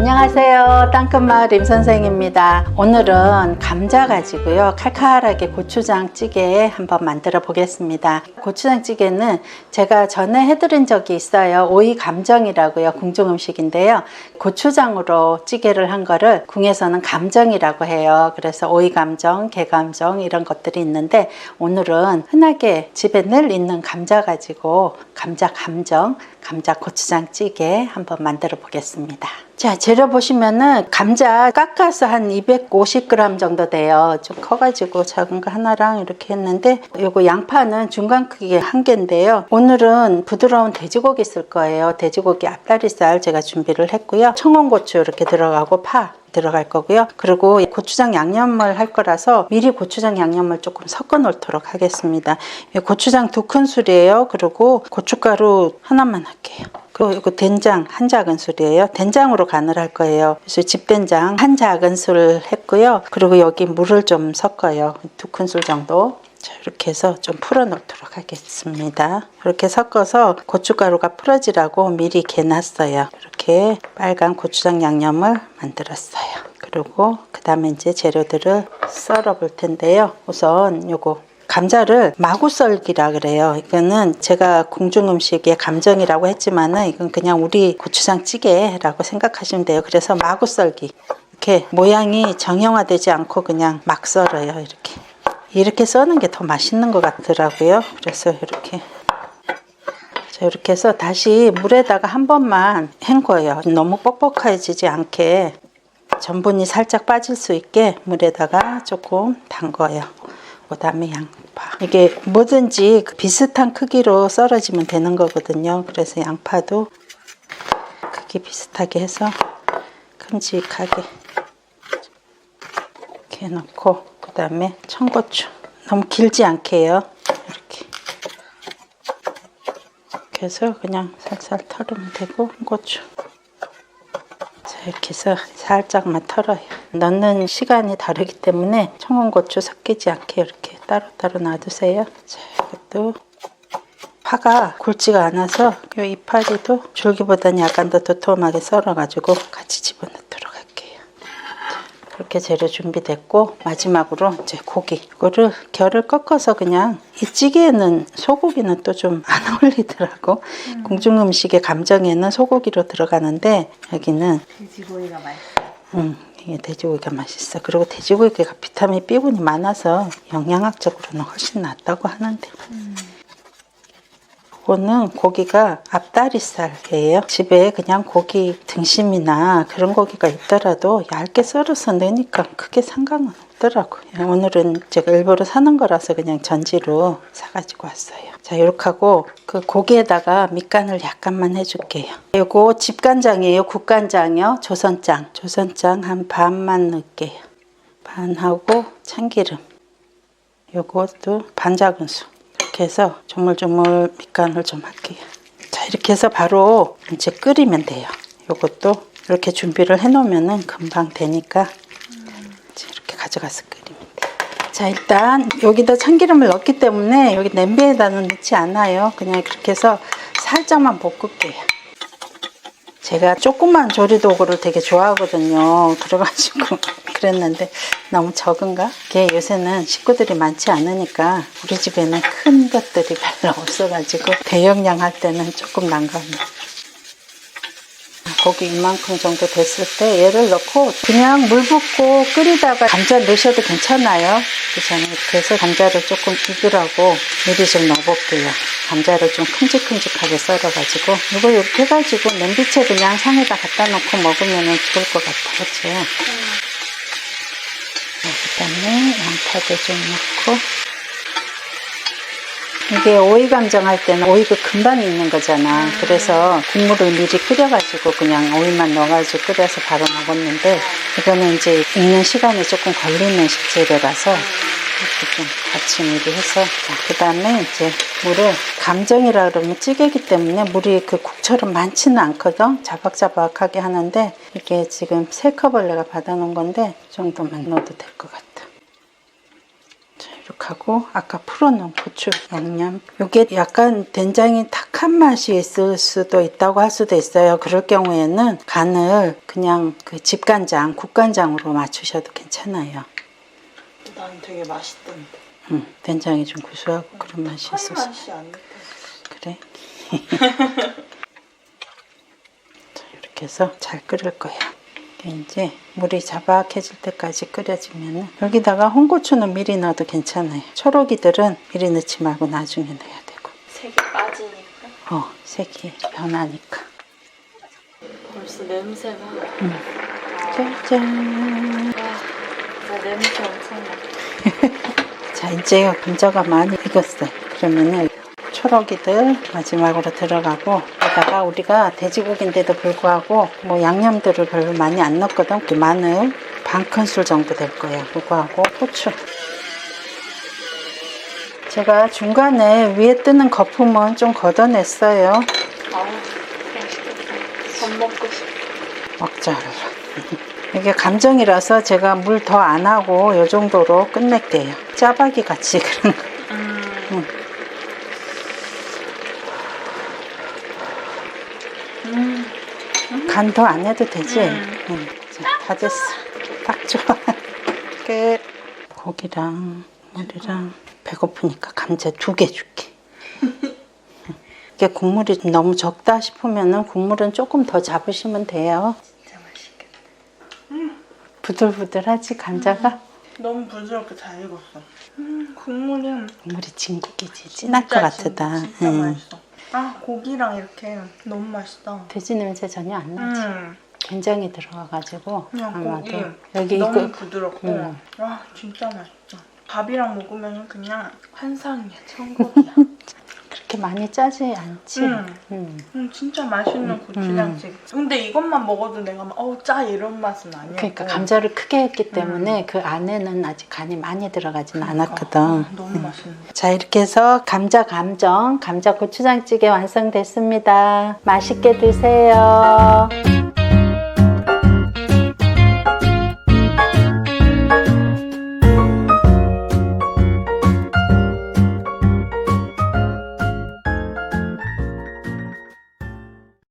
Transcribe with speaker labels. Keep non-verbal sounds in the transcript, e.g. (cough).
Speaker 1: 안녕하세요. 땅끝마을 임선생입니다. 오늘은 감자 가지고요. 칼칼하게 고추장 찌개 한번 만들어 보겠습니다. 고추장 찌개는 제가 전에 해드린 적이 있어요. 오이 감정이라고요. 궁중 음식인데요. 고추장으로 찌개를 한 거를 궁에서는 감정이라고 해요. 그래서 오이 감정, 게 감정 이런 것들이 있는데 오늘은 흔하게 집에 늘 있는 감자 가지고 감자 감정, 감자 고추장 찌개 한번 만들어 보겠습니다. 자, 재료 보시면은 감자 깎아서 한 250g 정도 돼요. 좀 커가지고 작은 거 하나랑 이렇게 했는데 요거 양파는 중간 크기 한 개인데요. 오늘은 부드러운 돼지고기 쓸 거예요. 돼지고기 앞다리살 제가 준비를 했고요. 청원고추 이렇게 들어가고 파 들어갈 거고요. 그리고 고추장 양념을 할 거라서 미리 고추장 양념을 조금 섞어 놓도록 하겠습니다. 이 고추장 두 큰술이에요. 그리고 고춧가루 하나만 할게요. 그리고 된장 한 작은술이에요. 된장으로 간을 할 거예요. 그래서 집된장 한 작은술 했고요. 그리고 여기 물을 좀 섞어요. 두 큰술 정도. 자, 이렇게 해서 좀 풀어 놓도록 하겠습니다. 이렇게 섞어서 고춧가루가 풀어지라고 미리 개놨어요. 이렇게 빨간 고추장 양념을 만들었어요. 그리고 그 다음에 이제 재료들을 썰어 볼 텐데요. 우선 요거 감자를 마구 썰기라 그래요. 이거는 제가 궁중 음식의 감정이라고 했지만은 이건 그냥 우리 고추장 찌개라고 생각하시면 돼요. 그래서 마구 썰기. 이렇게 모양이 정형화되지 않고 그냥 막 썰어요. 이렇게. 이렇게 써는 게 더 맛있는 것 같더라고요. 그래서 이렇게 자, 이렇게 해서 다시 물에다가 한 번만 헹궈요. 너무 뻑뻑해지지 않게 전분이 살짝 빠질 수 있게 물에다가 조금 담궈요. 그 다음에 양파. 이게 뭐든지 비슷한 크기로 썰어지면 되는 거거든요. 그래서 양파도 크기 비슷하게 해서 큼직하게 이렇게 넣고 그 다음에 청고추. 너무 길지 않게 해요. 이렇게. 해서 그냥 살살 털으면 되고 고추. 자 이렇게 해서 살짝만 털어요. 넣는 시간이 다르기 때문에 청원고추 섞이지 않게 이렇게 따로따로 놔두세요. 자 이것도 파가 굵지가 않아서 이 이파리도 줄기보다는 약간 더 도톰하게 썰어가지고 같이 집어넣도록 할게요 그렇게 재료 준비됐고 마지막으로 이제 고기 이거를 결을 꺾어서 그냥 이 찌개에는 소고기는 또 좀 안 (laughs) 어울리더라고. 궁중 음식의 감정에는 소고기로 들어가는데 여기는
Speaker 2: 돼지고기가 맛있어.
Speaker 1: 음, 이게 돼지고기가 맛있어. 그리고 돼지고기가 비타민 B군이 많아서 영양학적으로는 훨씬 낫다고 하는데 이거는 고기가 앞다리살이에요. 집에 그냥 고기 등심이나 그런 고기가 있더라도 얇게 썰어서 넣으니까 크게 상관은 없더라고요. 오늘은 제가 일부러 사는 거라서 그냥 전지로 사가지고 왔어요. 자, 이렇게 하고 그 고기에다가 밑간을 약간만 해줄게요. 이거 집간장이에요. 국간장이요. 조선장. 조선장 한 반만 넣을게요. 반하고 참기름. 요것도 반 작은술. 이렇게 해서 조물조물 밑간을 좀 할게요. 자, 이렇게 해서 바로 이제 끓이면 돼요. 요것도 이렇게 준비를 해놓으면 금방 되니까 이렇게 가져가서 끓이면 돼요. 자, 일단 여기다 참기름을 넣기 때문에 여기 냄비에다는 넣지 않아요. 그냥 그렇게 해서 살짝만 볶을게요. 제가 조그만 조리도구를 되게 좋아하거든요. 그래가지고 그랬는데 너무 적은가? 이게 요새는 식구들이 많지 않으니까 우리 집에는 큰 것들이 별로 (laughs) 없어가지고 대용량 할 때는 조금 난감해요. 고기 이만큼 정도 됐을 때 얘를 넣고 그냥 물 붓고 끓이다가 감자 넣으셔도 괜찮아요. 저는 이렇게 해서 감자를 조금 익으라고 미리 좀 넣어볼게요. 감자를 좀 큼직큼직하게 썰어가지고 이거 이렇게 해가지고 냄비채 그냥 상에다 갖다 놓고 먹으면 좋을 것 같아요. 그렇죠? 그 다음에 양파도 좀 넣고. 이게 오이 감정 할 때는 오이가 금방 익는 거잖아. 그래서 국물을 미리 끓여가지고 그냥 오이만 넣어가지고 끓여서 바로 먹었는데 이거는 이제 익는 시간이 조금 걸리는 식재료라서 이렇게 좀 미리 해서 그 다음에 이제 물을 감정이라 그러면 찌개기 때문에 물이 그 국처럼 많지는 않거든. 자박자박하게 하는데 이게 지금 세 컵을 내가 받아놓은 건데 이 정도만 넣어도 될 것 같아. 자, 이렇게 하고 아까 풀어놓은 고추 양념 이게 약간 된장이 탁한 맛이 있을 수도 있다고 할 수도 있어요 그럴 경우에는 간을 그냥 그 집간장 국간장으로 맞추셔도 괜찮아요
Speaker 2: 난 되게 맛있던데.
Speaker 1: 음, 된장이 좀 구수하고 그런 맛이
Speaker 2: 한
Speaker 1: 있어서
Speaker 2: 맛이 안.
Speaker 1: 그래? (laughs) 자, 이렇게 해서 잘 끓일 거야. 이제 물이 자박해질 때까지 끓여주면 여기다가 홍고추는 미리 넣어도 괜찮아요. 초록이들은 미리 넣지 말고 나중에 넣어야 되고.
Speaker 2: 색이 빠지니까?
Speaker 1: 어 색이 변하니까.
Speaker 2: 벌써 냄새가.
Speaker 1: 짜잔.
Speaker 2: 와, 진짜 냄새 엄청 나. (laughs)
Speaker 1: 자 이제 감자가 많이 익었어요 그러면은 초록이들 마지막으로 들어가고 여기다가 우리가 돼지고기인데도 불구하고 뭐 양념들을 별로 많이 안 넣었거든 마늘 반 큰술 정도 될 거예요 그거하고 후추 제가 중간에 위에 뜨는 거품은 좀 걷어냈어요
Speaker 2: 아우, 맛있겠다. 밥 먹고 싶어.
Speaker 1: 먹자 (laughs) 이게 감정이라서 제가 물 더 안 하고 이 정도로 끝낼게요 짜박이 같이 (laughs) 그런 거
Speaker 2: 음.
Speaker 1: 음. 간더 안 해도 되지?
Speaker 2: 음.
Speaker 1: 응. 자, 다 됐어. 딱 좋아. (laughs) 끝. 고기랑 물이랑 배고프니까 감자 두 개 줄게. (laughs) 이게 국물이 너무 적다 싶으면은 국물은 조금 더 잡으시면 돼요. 부들부들하지 감자가?
Speaker 2: 너무 부드럽게 잘 익었어. 음, 국물은
Speaker 1: 국물이 진국이지. 진할 것
Speaker 2: 진짜
Speaker 1: 같다.
Speaker 2: 진- 진짜
Speaker 1: 응.
Speaker 2: 맛있어. 아, 고기랑 이렇게 너무 맛있다.
Speaker 1: 돼지 냄새 전혀 안 나지.
Speaker 2: 음,
Speaker 1: 된장이 들어가가지고
Speaker 2: 그냥
Speaker 1: 아마도
Speaker 2: 고기
Speaker 1: 여기
Speaker 2: 너무
Speaker 1: 이거
Speaker 2: 부드럽고
Speaker 1: 음.
Speaker 2: 와 진짜 맛있다. 밥이랑 먹으면 그냥 환상이야, 천국이야. (laughs)
Speaker 1: 그렇게 많이 짜지 않지.
Speaker 2: 음.
Speaker 1: 음.
Speaker 2: 음, 진짜 맛있는 고추장찌개. 근데 이것만 먹어도 내가 막 어우 짜 이런 맛은 아니야.
Speaker 1: 그러니까 감자를 크게 했기 때문에 그 안에는 아직 간이 많이 들어가진 않았거든.
Speaker 2: 아, 너무 맛있는데.
Speaker 1: 자 이렇게 해서 감자 감정 감자 고추장찌개 완성됐습니다. 맛있게 드세요.